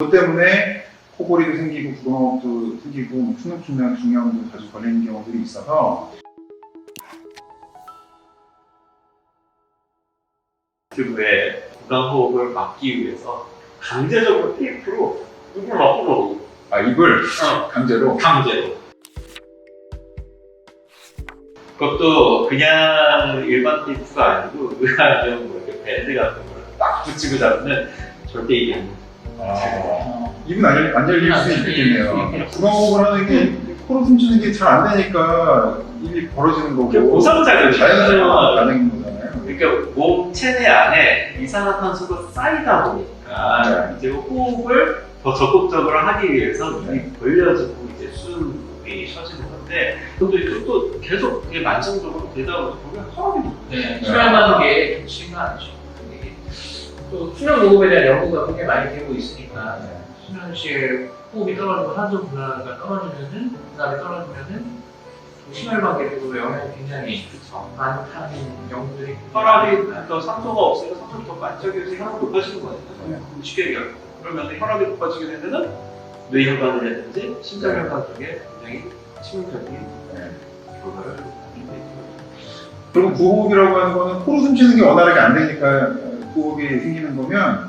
그것 때문에 코골이도 생기고 구강호흡도 생기고 뭐 충농충량 중량도 자주 걸리는 경우들이 있어서 유튜브에 구강호흡을 막기 위해서 강제적으로 테이프로 입을 막고 아 입을 어. 강제로 강제로. 그것도 그냥 일반 테이프가 아니고 의아한 뭐 이렇게 밴드 같은 걸 딱 붙이고 잡으면 절대 이게 안 아, 입은 안, 열- 안 열릴 수안 있겠네요. 열릴 수 구강호흡을 하는 게 코로 숨쉬는 게 잘 안 되니까 입이 벌어지는 거고 보상작용이잖아요. 자연스러운 반응인 거잖아요. 그러니까 몸 체내 안에 이산화탄소가 쌓이다 보니까 네. 이제 호흡을 더 적극적으로 하기 위해서 눈이 벌려지고 이제 숨이 쉬어지는 건데 근데 이것도 계속 되게 만성적으로 되다 보면 허락이 높아요. 네, 수면하는 게 좋지가 않죠. 또 수면 호흡에 대한 연구가 굉장히 많이 되고 있으니까 수면 시에 호흡이 떨어지고 산소 분화가 떨어지면은 분할이 떨어지면은 또 심혈관계도 영향이 굉장히 많다는 연구들이 혈압이 더 산소가 없으니까 산소가 더 만족해서 혈압이 높아지는 거예요. 쉽게 얘기하면 그러면 혈압이 높아지게 되면은 뇌혈관이라든지 심장혈관 쪽에 굉장히 치명적인 네. 되죠. 그리고 구호흡이라고 하는 거는 코로 숨 쉬는 게 원활하게 안 되니까 구호흡이 생기는 거면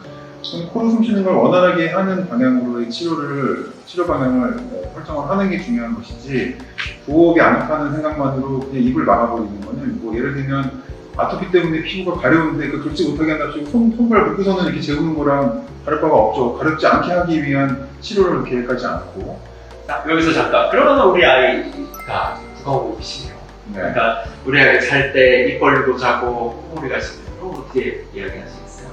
그럼 코로 숨쉬는 걸 원활하게 하는 방향으로의 치료를 치료 방향을 어, 설정을 하는 게 중요한 것이지 구호흡이 안 타는 생각만으로 그냥 입을 막아버리는 거는 뭐 예를 들면 아토피 때문에 피부가 가려운데 그 긁지 못하게 한답시고 손, 손발 묶고서는 이렇게 재우는 거랑 다를 바가 없죠. 가렵지 않게 하기 위한 치료를 계획하지 않고 자, 여기서 잠깐. 그러면 우리 아이가 구강호흡이 심해요. 네. 그러니까 우리 아이가 잘 때 입 벌리고 자고 심해요. 그럼 어떻게 이야기하시겠어요?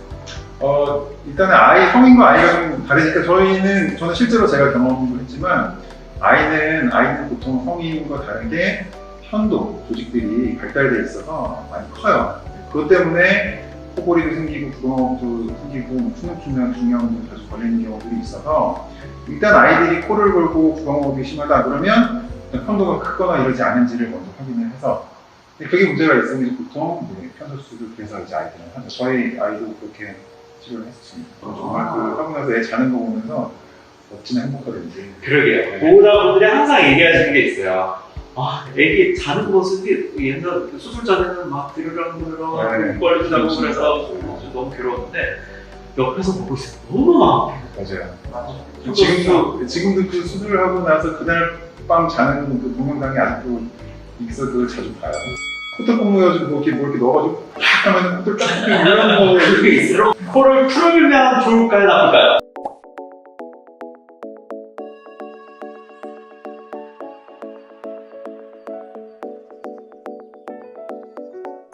어, 일단은 아이, 성인과 아이가 좀 다르니까 저희는, 저는 실제로 제가 경험을 했지만, 아이는, 아이는 보통 성인과 다르게 편도, 조직들이 발달돼 있어서 많이 커요. 그것 때문에 코골이도 생기고, 구강호흡도 생기고, 뭐 충농충량 중량도 자주 걸리는 경우들이 있어서, 일단 아이들이 코를 골고 구강호흡이 심하다 그러면 편도가 크거나 이러지 않은지를 먼저 확인을 해서 그게 문제가 있으면 보통 이제 편도 수술을 그래서 이제 아이들은 하죠. 저희 아이도 그렇게 치료를 했습니다. 정말 그 하고 나서 애 자는 거 보면서 어찌나 행복하든지. 그러게요. 보호자분들이 항상 얘기하시는 게 있어요. 아, 애기 자는 모습이 옛날 그 수술 전에는 막 네. 드르렁드르렁 입 벌리고 자고 그래서 너무 괴로웠는데 옆에서 보고 있으면 너무 마음 맞아요. 아파요. 지금도 지금도 그 수술을 하고 나서 그날 밤 자는 그 동영상이 아직도 있어 그걸 자주 봐요. 코털 뽕무여가지고 뭐 이렇게 뭐 이렇게 넣어가지고 팍 하면 코털 쫙 이런 거 그게 있어요. 코를 풀면 좋을까요, 나쁠까요?